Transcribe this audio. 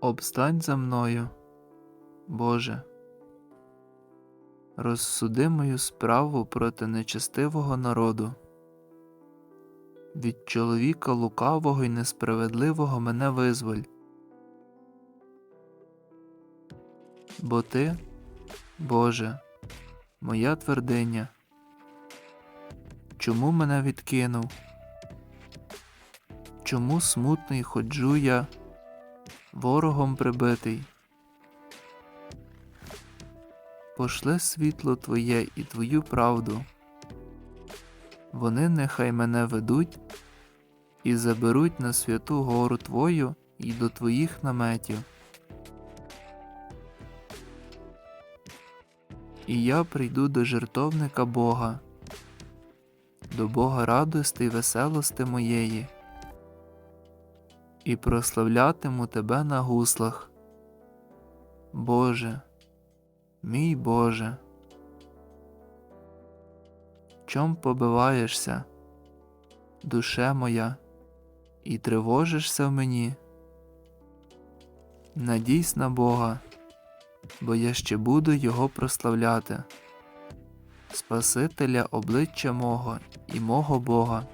Обстань за мною, Боже. Розсуди мою справу проти нечестивого народу. Від чоловіка лукавого і несправедливого мене визволь. Бо ти, Боже, моя твердиня. Чому мене відкинув? Чому смутний ходжу я, ворогом прибитий? Пошли світло Твоє і Твою правду. Вони нехай мене ведуть і заберуть на святу гору Твою і до Твоїх наметів. І я прийду до жертовника Бога, до Бога радости й веселости моєї, і прославлятиму Тебе на гуслах. Боже, мій Боже. Чом побиваєшся, душе моя, і тривожишся в мені? Надійсь на Бога, бо я ще буду Його прославляти, Спасителя обличчя мого і мого Бога.